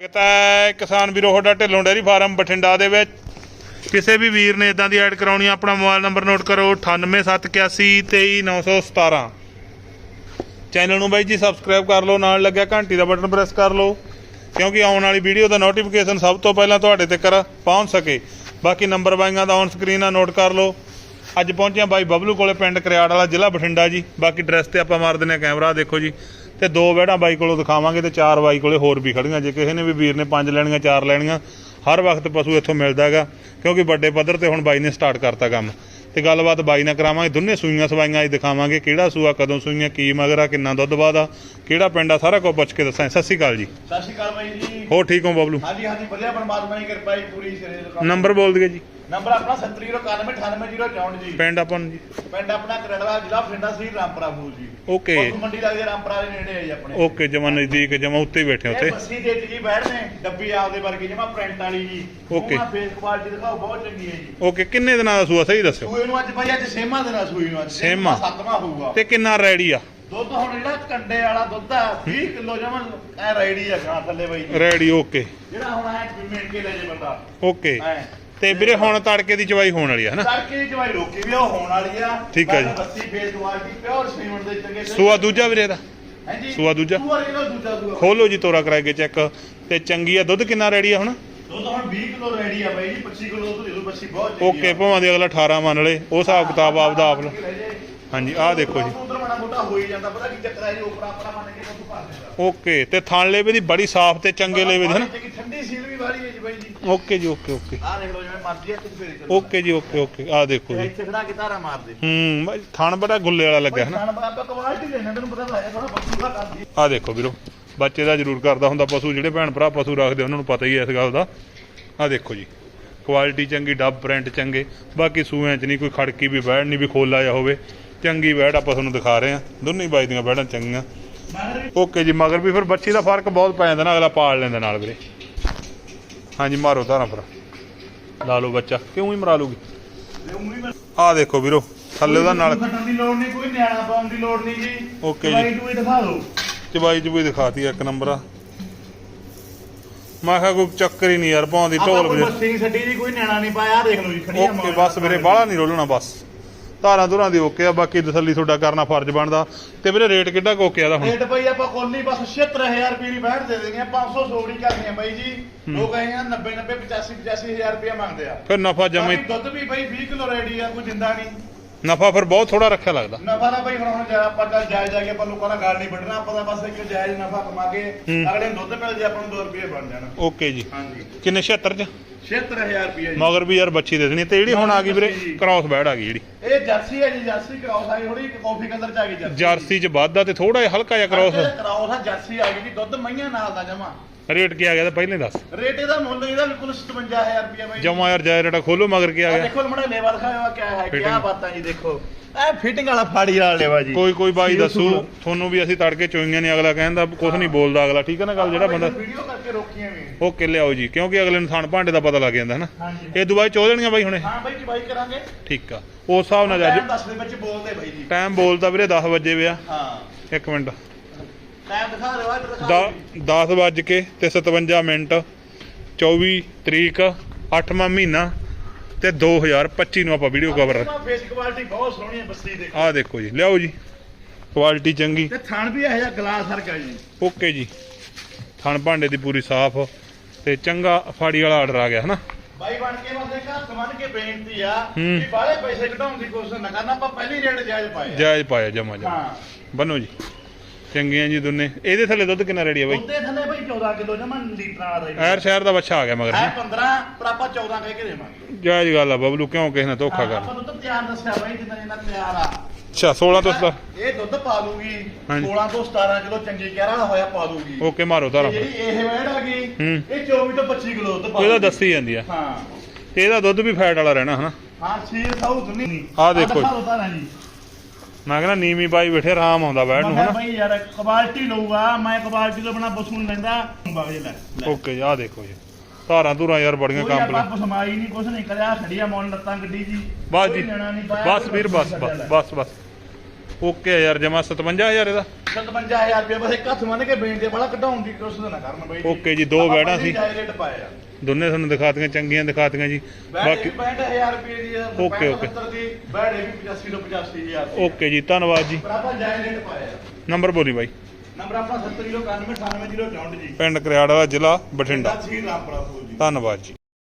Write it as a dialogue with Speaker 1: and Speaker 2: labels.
Speaker 1: ਸਵਾਗਤ ਹੈ ਕਿਸਾਨ ਵੀਰੋ, ਤੁਹਾਡਾ ਢਿੱਲੋਂ ਡੇਅਰੀ ਫਾਰਮ ਬਠਿੰਡਾ ਦੇ ਵਿੱਚ। ਕਿਸੇ ਵੀ ਵੀਰ ਨੇ ਇਦਾਂ ਦੀ ਐਡ ਕਰਾਉਣੀ ਆਪਣਾ ਮੋਬਾਈਲ ਨੰਬਰ ਨੋਟ ਕਰੋ 9871823917 ਚੈਨਲ ਨੂੰ ਬਾਈ ਜੀ ਸਬਸਕ੍ਰਾਈਬ ਕਰ ਲਓ, ਨਾਲ ਲੱਗਿਆ ਘੰਟੀ ਦਾ ਬਟਨ ਪ੍ਰੈਸ ਕਰ ਲਓ, ਕਿਉਂਕਿ ਆਉਣ ਵਾਲੀ ਵੀਡੀਓ ਦਾ ਨੋਟੀਫਿਕੇਸ਼ਨ ਸਭ ਤੋਂ ਪਹਿਲਾਂ ਤੁਹਾਡੇ ਤੱਕ ਪਹੁੰਚ ਸਕੇ। ਬਾਕੀ ਨੰਬਰ ਬਾਈਆਂ ਦਾ ਔਨ ਸਕਰੀਨ ਆ ਨੋਟ ਕਰ ਲਓ। ਅੱਜ ਪਹੁੰਚਿਆ ਬਾਈ ਬਬਲੂ ਕੋਲੇ, ਪਿੰਡ ਕਰਿਆੜ ਵਾਲਾ ਜ਼ਿਲ੍ਹਾ ਬਠਿੰਡਾ ਜੀ। ਬਾਕੀ ਡਰੈਸ ਤੇ ਆਪਾਂ ਮਾਰ ਦਿੰਦੇ ਆ ਕੈਮਰਾ ਦੇਖੋ ਜੀ। ਤੇ ਦੋ ਵਹਿੜਾਂ ਬਾਈ ਕੋਲੋਂ ਦਿਖਾਵਾਂਗੇ ਤੇ ਚਾਰ ਬਾਈ ਕੋਲੇ ਹੋਰ ਵੀ ਖੜੀਆਂ। ਜੇ ਕਿਸੇ ਨੇ ਵੀ ਵੀਰ ਨੇ ਪੰਜ ਲੈਣੀਆਂ ਚਾਰ ਲੈਣੀਆਂ ਹਰ ਵਕਤ ਪਸ਼ੂ ਇੱਥੋਂ ਮਿਲਦਾ ਹੈਗਾ ਕਿਉਂਕਿ ਵੱਡੇ ਪੱਧਰ ਤੇ ਹੁਣ ਬਾਈ ਨੇ ਸਟਾਰਟ ਕਰਤਾ ਕੰਮ। ਤੇ ਗੱਲਬਾਤ ਬਾਈ ਨਾਲ ਕਰਾਵਾਂਗੇ ਦੋਨੇ ਸੂਈਆਂ ਸਵਾਈਆਂ ਅੱਜ ਦਿਖਾਵਾਂਗੇ ਕਿਹੜਾ ਸੂਆ ਕਦੋਂ ਸੂਈਆਂ ਕੀ ਮਗਰ ਆ ਕਿੰਨਾ ਦੁੱਧ ਆ ਕਿਹੜਾ ਪਿੰਡ ਆ ਸਾਰਾ ਕੁਝ ਪੁੱਛ ਕੇ ਦੱਸਾਂ ਸਤਿ ਸ਼੍ਰੀ ਅਕਾਲ ਜੀ।
Speaker 2: ਸਤਿ ਸ਼੍ਰੀ ਅਕਾਲ ਬਾਈ ਜੀ।
Speaker 1: ਹੋਰ ਠੀਕ ਹੋ ਬਬਲੂ?
Speaker 2: ਹਾਂਜੀ ਹਾਂਜੀ ਵਧੀਆ ਪਰਮਾਤਮਾ ਦੀ ਕਿਰਪਾ ਜੀ ਪੂਰੀ ਸਿਰੇ
Speaker 1: ਨੰਬਰ ਬੋਲ ਦਈਏ ਜੀ।
Speaker 2: ਨੰਬਰ ਆਪਣਾ 7091988064 ਜੀ।
Speaker 1: ਪਿੰਡ ਆਪਾਂ ਨੂੰ ਜੀ।
Speaker 2: ਪਿੰਡ ਆਪਣਾ ਕਰੜਵਾ ਜ਼ਿਲ੍ਹਾ ਬਠਿੰਡਾ ਸੀ ਰਾਮਪੁਰਾ ਫੂਲ ਜੀ।
Speaker 1: ਓਕੇ।
Speaker 2: ਪਸ਼ੂ ਮੰਡੀ ਲੱਗਦੀ ਰਾਮਪੁਰਾ ਦੇ ਨੇੜੇ ਜੀ ਆਪਣੇ।
Speaker 1: ਓਕੇ ਜਮਾ ਨਜ਼ਦੀਕ ਜਮਾ ਉੱਤੇ ਹੀ ਬੈਠੇ ਉੱਥੇ।
Speaker 2: ਬੱਸੀ ਦੇ ਜੀ ਬੈਠ ਨੇ ਡੱਬੀ ਆਪਦੇ ਵਰਗੀ ਜਮਾ ਪ੍ਰਿੰਟ ਵਾਲੀ ਜੀ।
Speaker 1: Okay.
Speaker 2: ਫੇਸ ਕੁਆਲਿਟੀ ਦਿਖਾਓ ਬਹੁਤ ਚੰਗੀ ਹੈ ਜੀ।
Speaker 1: ਓਕੇ ਕਿੰਨੇ ਦਿਨਾਂ ਦਾ ਸੂਆ ਸਹੀ ਦੱਸਿਓ।
Speaker 2: ਸੂਏ ਨੂੰ ਅੱਜ ਭਾਈ ਅੱਜ ਛੇਵਾਂ ਦਿਨ ਆ ਸੂਈ ਨੂੰ ਅੱਜ।
Speaker 1: ਛੇਵਾਂ।
Speaker 2: ਸੱਤਵਾਂ ਹੋਊਗਾ
Speaker 1: ਤੇ ਕਿੰਨਾ ਰੈਡੀ ਆ?
Speaker 2: ਦੁੱਧ ਹੁਣ ਜਿਹੜਾ ਕੰਡੇ ਵਾਲਾ ਦੁੱਧ ਆ 20 ਕਿਲੋ ਜਮਾ ਐ ਰੈਡੀ ਆ ਗਾਂ ਥੱਲੇ ਬਾਈ ਜੀ।
Speaker 1: Ready okay.
Speaker 2: ਜਿਹੜਾ ਹੁਣ ਐ ਮਿਲ ਕੇ ਲੈ ਜੇ ਬੰਦਾ।
Speaker 1: ਓਕੇ।
Speaker 2: ਐ।
Speaker 1: ਤੇ ਵੀਰੇ ਹੁਣ ਤੜਕੇ ਦੀ ਚਵਾਈ ਹੋਣ ਵਾਲੀ ਆ ਹਨਾ?
Speaker 2: ਤੜਕੇ ਦੀ ਜਵਾਈ ਰੋਕੀ ਵੀ ਉਹ ਹੋਣ ਵਾਲੀ ਆ।
Speaker 1: ਠੀਕ ਆ ਜੀ।
Speaker 2: ਬੱਤੀ ਫੇਸ ਕੁਆਲਿਟੀ ਪਿਓਰ ਸੀਮੈਂਟ ਦੇ ਚੰਗੇ
Speaker 1: ਸੂਆ ਦੂਜਾ ਵੀਰੇ ਦਾ?
Speaker 2: ਹਾਂਜੀ
Speaker 1: ਸੂਆ ਦੂਜਾ?
Speaker 2: ਸੂਆ ਇਹਦਾ ਦੂਜਾ ਸੂਆ
Speaker 1: ਖੋਲੋ ਜੀ ਤੋਰਾ ਕਰਾ ਕੇ ਚੈੱਕ। ਤੇ ਚੰਗੀ ਆ ਦੁੱਧ ਕਿੰਨਾ ਰੈਡੀ ਆ ਹੁਣ?
Speaker 2: ਦੁੱਧ ਹੁਣ 20 ਕਿਲੋ ਰੈਡੀ ਆ ਬਾਈ ਜੀ 25 ਕਿਲੋ ਦੁੱਧ ਦੇ ਦੋ ਬੱਚੀ ਬਹੁਤ ਚੰਗੀ
Speaker 1: ਓਕੇ ਭਾਵਾਂ ਦੀ ਅਗਲਾ 18 ਮੰਨ ਲਏ ਉਹ ਹਿਸਾਬ ਕਿਤਾਬ ਆਪਦਾ ਆਪ ਲਓ ਹਾਂਜੀ ਆਹ ਦੇਖੋ ਜੀ।
Speaker 2: ਉਧਰ ਮਾੜਾ ਮੋਟਾ ਹੋ ਹੀ ਜਾਂਦਾ ਪਤਾ ਕੀ ਚੱਕਰ ਹੈ ਜੀ ਉਪਰ ਆਪਣਾ ਮੰਨ ਕੇ ਦੁੱਧ ਪਾ ਦਿੰਦਾ।
Speaker 1: ਓਕੇ ਤੇ ਥਣ ਲੇਵੇ ਦੀ ਬੜੀ ਸਾਫ਼ ਤੇ ਚੰਗੇ ਲੇਵੇ ਦੀ ਹਨਾ
Speaker 2: ਕਿ ਠੰਡੀ ਸੀਲ ਵੀ ਵਾਲੀ ਹੈ ਜੀ ਬਾਈ ਜੀ
Speaker 1: ਓਕੇ ਜੀ ਓਕੇ ਓਕੇ।
Speaker 2: ਆਹ ਦੇਖ ਲਓ ਜਿਵੇਂ ਮਰਜ਼ੀ ਹੈ ਕੁਝ ਫੇਰ ਚਲੋ।
Speaker 1: ਓਕੇ ਜੀ ਓਕੇ ਓਕੇ। ਆਹ ਦੇਖੋ ਜੀ।
Speaker 2: ਇੱਥੇ ਖੜਾ ਕੇ ਧਾਰਾ ਮਾਰ ਦੇ
Speaker 1: ਹੂੰ ਬਾਈ ਥਣ ਬੜਾ ਗੁੱਲੇ ਵਾਲਾ ਲੱਗਿਆ ਹਨਾ?
Speaker 2: ਖਾਣ ਆਪਾਂ ਕੁਆਲਿਟੀ ਲੈਣਾ ਤੈਨੂੰ ਪਤਾ ਲੱਗਿਆ ਥੋੜਾ ਬੱਚੂ ਦਾ ਕਰਦੀ
Speaker 1: ਆਹ ਦੇਖੋ ਵੀਰੋ ਬੱਚੇ ਦਾ ਜ਼ਰੂਰ ਕਰਦਾ ਹੁੰਦਾ ਪਸ਼ੂ ਜਿਹੜੇ ਭੈਣ ਭਰਾ ਪਸ਼ੂ ਰੱਖਦੇ ਉਹਨਾਂ ਨੂੰ ਪਤਾ ਹੀ ਹੈ ਇਸ ਗੱਲ ਦਾ। ਆਹ ਦੇਖੋ ਜੀ ਕੁਆਲਿਟੀ ਚੰਗੀ ਡੱਬ ਪ੍ਰਿੰਟ ਚੰਗੇ। ਬਾਕੀ ਸੂਆਂ 'ਚ ਨਹੀਂ ਕੋਈ ਖੜਕੀ ਵੀ ਬੈੜ ਨਹੀਂ ਵੀ ਖੋਲਾ ਜਾ ਹੋਵੇ। ਚੰਗੀ ਬੈੜ ਆਪਾਂ ਤੁਹਾਨੂੰ ਦਿਖਾ ਰਹੇ ਹਾਂ। ਦੋਨੇ ਬਾਈ ਦੀਆਂ ਬੈੜਾਂ ਚੰਗੀਆਂ। ਓਕੇ ਜੀ ਮਗਰ ਵੀ ਫਿਰ ਬੱਚੀ ਦਾ ਫ਼ਰਕ ਬਹੁਤ ਪੈ ਜਾਂਦਾ ਨਾ ਅਗਲਾ ਪਾਲ ਲੈਂਦਾ ਨਾਲ ਵੀਰੇ। ਹਾਂਜੀ ਮਾਰੋ ਧਾਰਾਂ ਫਿਰ ਲਾ ਲਓ ਬੱਚਾ। ਕਿਉਂ ਹੀ ਮਰਾ ਲੂਗੀ ਆਹ ਦੇਖੋ ਵੀਰੋ ਥੱਲੇ ਉਹਦਾ ਨਾਲ।
Speaker 2: ਕੱਟਣ ਦੀ ਲੋੜ ਨਹੀਂ ਕੋਈ ਨਿਆਣਾ ਪਾਉਣ ਦੀ ਲੋੜ ਨਹੀਂ ਜੀ।
Speaker 1: Okay ਜੀ।
Speaker 2: ਦਵਾਈ ਦੂਈ ਦਿਖਾ ਦਿਓ।
Speaker 1: ਚਬਾਈ ਚਬੂਈ ਦਿਖਾਤੀ ਇੱਕ ਨੰਬਰ ਆ। ਮੈਂ ਕਿਹਾ ਕੋਈ ਚੱਕਰ ਹੀ ਨਹੀਂ ਯਾਰ ਪਾਉਂਦੀ ਢੋਲ ਵਜੇ
Speaker 2: ਬੱਸੀ ਛੱਡੀ ਜੀ ਕੋਈ ਨਿਆਣਾ ਨਹੀਂ ਪਾਇਆ ਆਹ ਦੇਖ ਲਓ ਜੀ ਖੜੀ ਆ
Speaker 1: ਓਕੇ ਬਸ ਵੀਰੇ ਬਾਹਲਾ ਨਹੀਂ ਰੋਲਣਾ ਬਸ। ਧਾਰਾਂ ਧੁਰਾਂ ਦੀ ਓਕੇ ਆ ਬਾਕੀ ਤਸੱਲੀ ਤੁਹਾਡਾ ਕਰਨਾ ਫਰਜ਼ ਬਣਦਾ। ਤੇ ਵੀਰੇ ਰੇਟ ਕਿੱਡਾ ਕੁ ਓਕੇ ਆ ਦਾ ਹੁਣ?
Speaker 2: ਰੇਟ ਬਈ ਆਪਾਂ ਕੋਲੀ ਬਸ 76000 ਰੁਪਏ ਦੀ ਬੈਠ ਦੇ ਦੇਗੇ 500 ਸੋੜੀ ਕਰਨੀ ਆ ਬਾਈ ਜੀ। ਲੋਕ ਆਏ ਆ 90 90 85 85000 ਰੁਪਏ ਮੰਗਦੇ ਆ।
Speaker 1: ਫਿਰ ਨਫਾ ਜਮੇ
Speaker 2: ਦੁੱਧ ਵੀ ਬਈ 20 ਕਿਲੋ ਰੈਡੀ ਆ ਕੋਈ ਦਿੰਦਾ ਨਹੀਂ।
Speaker 1: ਨਫਾ ਫਿਰ ਬਹੁਤ ਥੋੜਾ ਰੱਖਿਆ ਲੱਗਦਾ।
Speaker 2: ਨਫਾ ਦਾ ਬਈ ਹੁਣ ਹੁਣ ਜਾ ਆਪਾਂ ਚੱਲ ਜਾਇਜ਼ ਜਾ ਕੇ ਆਪਾਂ ਲੋਕਾਂ ਦਾ ਗਾਲ ਨਹੀਂ ਵੱਢਣਾ ਆਪਾਂ ਤਾਂ ਬਸ ਇੱਕ ਜਾਇਜ਼ ਨਫਾ ਕਮਾ ਕੇ
Speaker 1: ਹੂੰ।
Speaker 2: ਅਗਲੇ ਨੂੰ ਦੁੱਧ ਮਿਲ ਜੇ ਆਪਾਂ ਨੂੰ 2 ਰੁਪਏ ਬਣ ਜਾਣ।
Speaker 1: ਓਕੇ ਜੀ।
Speaker 2: ਹਾਂਜੀ।
Speaker 1: ਕਿੰਨੇ 76 ਚ?
Speaker 2: 76000 ਰੁਪਏ ਜੀ।
Speaker 1: ਮਗਰ ਵੀ ਯਾਰ ਬੱਚੀ ਦੇ ਦੇਣੀ ਤੇ ਜਿਹੜੀ ਹੁਣ ਆ ਗਈ ਵੀਰੇ ਕ੍ਰਾਸ ਬੈੜ ਆ ਗਈ ਜਿਹੜੀ।
Speaker 2: ਇਹ ਜਰਸੀ ਹੈ ਜੀ ਜਰਸੀ ਕਰਾਉਸ ਆਈ ਥੋੜੀ ਕਾਫੀ ਕਲਰ ਚ ਆ ਗਈ ਜਰਸੀ।
Speaker 1: ਜਰਸੀ ਚ ਵਾਧਾ ਤੇ ਥੋੜਾ ਜਿਹਾ ਹਲਕਾ ਜਿਹਾ ਕ੍ਰਾਸ
Speaker 2: ਕਰਾਉਸ ਆ ਜਰਸੀ ਆ ਗਈ ਜੀ ਦੁੱਧ ਮਈਆਂ ਨਾਲ ਦਾ ਜਮਾ।
Speaker 1: ਰੇਟ ਕੀ ਆ ਗਿਆ ਤਾਂ ਪਹਿਲੇ ਦੱਸ।
Speaker 2: ਰੇਟ ਇਹਦਾ ਮੁੱਲ ਇਹਦਾ ਬਿਲਕੁਲ 57000 ਰੁਪਏ ਬਾਈ।
Speaker 1: ਜਮਾ ਯਾਰ ਜਾਇ ਰੇਟਾ ਖੋਲੋ ਮਗਰ ਕੀ ਆ ਗਿਆ?
Speaker 2: ਦੇਖੋ ਮੜਾ ਲੇਵਾ ਦਿਖਾਇਆ ਵਾ ਕਿਆ ਹੈ ਕੀ
Speaker 1: Fitting।
Speaker 2: ਬਾਤਾਂ ਜੀ ਦੇਖੋ। ਇਹ ਫਿਟਿੰਗ ਵਾਲਾ ਫਾੜੀ ਵਾਲਾ ਲੇਵਾ ਜੀ।
Speaker 1: ਕੋਈ ਕੋਈ ਬਾਈ ਦੱਸੂ। ਤੁਹਾਨੂੰ ਵੀ ਅਸੀਂ ਤੜਕੇ ਚੋਈਆਂ ਨੇ ਅਗਲਾ ਕਹਿੰਦਾ ਕੁਝ ਨਹੀਂ ਬੋਲਦਾ ਅਗਲਾ ਠੀਕ ਹੈ ਨਾ ਗੱਲ ਜਿਹੜਾ ਬੰਦਾ
Speaker 2: ਵੀਡੀਓ ਕਰਕੇ ਰੋਕੀਆਂ ਵੀ
Speaker 1: ਓਕੇ ਲਿਆਓ ਜੀ ਕਿਉਂਕਿ ਅਗਲੇ ਨੂੰ ਥਣ ਭਾਂਡੇ ਦਾ ਪਤਾ ਲੱਗ ਜਾਂਦਾ ਹੈ ਨਾ ਇਹ ਦੁਬਾਈ ਚੋ ਦੇਣੀਆਂ ਬਾਈ ਹੁਣੇ?
Speaker 2: ਹਾਂ ਬਾਈ ਜੀ ਬਾਈ ਕਰਾਂਗੇ।
Speaker 1: ਠੀਕ ਆ ਉਸ ਹਿਸਾਬ ਨਾਲ
Speaker 2: ਟਾਈਮ
Speaker 1: ਅੱਜ
Speaker 2: ਦੱਸ ਦੇ ਵਿੱਚ ਬੋਲਦੇ ਬਾਈ ਜੀ।
Speaker 1: ਟਾਈਮ ਬੋਲਦਾ ਵੀਰੇ 10 ਵਜੇ ਵਿਆ
Speaker 2: ਹਾਂ।
Speaker 1: ਇੱਕ ਮਿੰਟ।
Speaker 2: ਟਾਈਮ ਦਿਖਾ ਦਿਓ ਇੱਧਰ ਦਿਖਾ ਦਿਓ।
Speaker 1: 10 ਵੱਜ ਕੇ ਤੇ 57 ਮਿੰਟ 24 ਤਰੀਕ 8ਵਾਂ ਮਹੀਨਾ ਤੇ 2025 ਨੂੰ ਆਪਾਂ ਵੀਡੀਓ ਕਵਰ
Speaker 2: ਫੇਸ ਕੁਆਲਿਟੀ ਬਹੁਤ ਸੋਹਣੀ ਹੈ ਬੱਸੀ ਦੇ
Speaker 1: ਆਹ ਦੇਖੋ ਜੀ ਲਿਆਓ ਜੀ। ਕੁਆਲਿਟੀ ਚੰਗੀ।
Speaker 2: ਤੇ ਥਣ ਵੀ ਇਹੋ ਜਿਹਾ ਗਲਾਸ ਹਰਕਾ ਜੀ।
Speaker 1: ਓਕੇ ਜੀ। ਥਣ ਭਾਂਡੇ ਦੀ ਪੂਰੀ ਸਾਫ਼ ਤੇ ਚੰਗਾ ਫਾੜੀ ਵਾਲਾ ਆਰਡਰ ਆ ਗਿਆ ਹਨਾ?
Speaker 2: ਬਾਈ ਬਣ ਕੇ ਬਸ ਇੱਕ ਹੱਥ ਬੰਨ ਕੇ ਬੇਨਤੀ ਆ। ਵੀ ਬਾਹਲੇ ਪੈਸੇ ਘਟਾਉਣ ਦੀ ਕੋਸ਼ਿਸ਼ ਨਾ ਕਰਨਾ ਆਪਾਂ ਪਹਿਲੀ ਰੇਟ ਜਾਇਜ਼ ਪਾਏ ਆ।
Speaker 1: ਜਾਇਜ਼ ਪਾਇਆ ਜਮਾ ਜਮਾ। ਬੰਨੋ ਜੀ। ਚੰਗੀਆਂ ਜੀ ਦੋਨੇ। ਇਹਦੇ ਥੱਲੇ ਦੁੱਧ ਕਿੰਨਾ ਰੈਡੀ ਆ ਬਾਈ?
Speaker 2: ਉਹਦੇ ਥੱਲੇ ਬਾਈ 14 ਕਿਲੋ ਜਮਾ ਲੀਟਰਾਂ ਵਾਲਾ ਰਹੀ
Speaker 1: ਐਰ ਸ਼ਹਿਰ ਦਾ ਬੱਚਾ ਆ ਗਿਆ ਮਗਰ
Speaker 2: ਹੈ? 15 ਪਰ ਆਪਾਂ 14 ਕਹਿ ਕੇ ਦੇਵਾਂਗੇ।
Speaker 1: ਜਾਇਜ਼ ਗੱਲ ਆ ਬਬਲੂ ਕਿਉਂ ਕਿਸੇ ਨਾਲ ਧੋਖਾ ਕਰ?
Speaker 2: ਆਪਾਂ ਦੁੱਧ ਤਿਆਰ ਦੱਸਿਆ ਬਾਈ ਜਿੰਨਾ ਜਿੰਨਾ ਤਿਆਰ ਆ।
Speaker 1: ਅੱਛਾ 16 ਤੋਂ ਸਤਾ
Speaker 2: ਇਹ ਦੁੱਧ ਪਾ
Speaker 1: ਹਾਂਜੀ।
Speaker 2: 16 ਤੋਂ 17 ਕਿਲੋ ਚੰਗੀ ਕਹਿ ਵਾਲਾ ਹੋਇਆ ਪਾ ਦੂਗੀ।
Speaker 1: ਓਕੇ ਮਾਰੋ ਤਾਰਾ।
Speaker 2: ਤੇ ਜਿਹੜੀ ਇਹ ਵੈੜ ਆ ਗਈ। ਇਹ 24 ਤੋਂ 25 ਕਿਲੋ ਦੁੱਧ ਪਾ
Speaker 1: ਇਹਦਾ। ਦੱਸੀ ਜਾਂਦੀ ਆ।
Speaker 2: ਹਾਂ।
Speaker 1: ਤੇ ਇਹਦਾ ਦੁੱਧ ਵੀ ਫੈਟ ਵਾਲਾ ਰਹਿਣਾ ਹਨਾ?
Speaker 2: ਹਾਂ ਸੀਲ ਸਾਊ ਦੁਨੀ
Speaker 1: ਆਹ ਦੇਖੋ। ਮੈਂ ਕਹਿੰਦਾ ਨੀਵੀਂ ਬਾਈ ਬੈਠੇ ਆਰਾਮ ਆਉਂਦਾ ਬੈਠ ਨੂੰ
Speaker 2: ਮੈਂ
Speaker 1: ਹਨਾ?
Speaker 2: ਬਾਈ ਯਾਰ ਕੁਆਲਿਟੀ ਲਊਗਾ ਮੈਂ ਕੁਆਲਿਟੀ ਤੋਂ ਬਣਾ ਬਸੂਨ ਲੈਂਦਾ। ਬਾਗੇ ਲੈ ਲੈ।
Speaker 1: ਓਕੇ ਆਹ ਦੇਖੋ ਜੀ। ਧਾਰਾਂ ਧੂਰਾਂ ਯਾਰ ਬੜੀਆਂ
Speaker 2: ਕੋਈ ਆਪਾਂ
Speaker 1: ਕੰਪਨੀ
Speaker 2: ਬਸਮਾਈ ਨਹੀਂ ਕੁਛ ਨਹੀਂ ਕਰਿਆ ਖੜੀਆ ਮੌਨ ਲੱਤਾਂ ਗੱਡੀ ਜੀ।
Speaker 1: ਬਸ
Speaker 2: ਕੋਈ
Speaker 1: ਜੀ
Speaker 2: ਲੈਣਾ ਨਹੀਂ ਪਾਇਆ,
Speaker 1: ਬਸ ਵੀਰ ਬਸ
Speaker 2: ਲੈ
Speaker 1: ਬਸ
Speaker 2: ਲੈ।
Speaker 1: ਬਸ ਬਸ। ਓਕੇ ਯਾਰ ਜਮਾ 57000 ਇਹਦਾ।
Speaker 2: 57000 ਰੁਪਏ ਬਸ ਇੱਕ ਹੱਥ ਮੰਨ ਕੇ ਬੇਨਤੀ ਬੜਾ ਕਢਾਉਣ ਦੀ ਕੋਸ਼ਿਸ਼ ਨਾ ਕਰਨ ਬਾਈ।
Speaker 1: Okay ਜੀ, ਦੋ
Speaker 2: ਪਹਿਲੀ
Speaker 1: ਸੀ।
Speaker 2: ਰੇਟ ਪਾਏ ਆ।
Speaker 1: ਦੋਨੇ ਤੁਹਾਨੂੰ ਦਿਖਾਤੀਆਂ ਚੰਗੀਆਂ ਦਿਖਾਤੀਆਂ ਜੀ।
Speaker 2: ਬਾਕੀ
Speaker 1: ਬਾਕੀ
Speaker 2: 65000 ਰੁਪਏ ਦੀ
Speaker 1: Okay, okay.
Speaker 2: 70 ਦੀ ਬੈੜੇ ਵੀ 85 ਤੋਂ 85000
Speaker 1: ਓਕੇ ਜੀ ਧੰਨਵਾਦ ਜੀ।
Speaker 2: ਆਪਾਂ ਜਾਇਜ਼ ਰੇਟ ਪਾਏ ਆ
Speaker 1: ਨੰਬਰ ਬੋਲੀ ਬਾਈ।
Speaker 2: ਨੰਬਰ ਆਪਣਾ 70 ਕਿਲੋ 91 98 ਜੀ।
Speaker 1: ਪਿੰਡ ਕਰਿਆੜਾ ਜ਼ਿਲ੍ਹਾ ਬਠਿੰਡਾ। ਧੰਨਵਾਦ ਜੀ।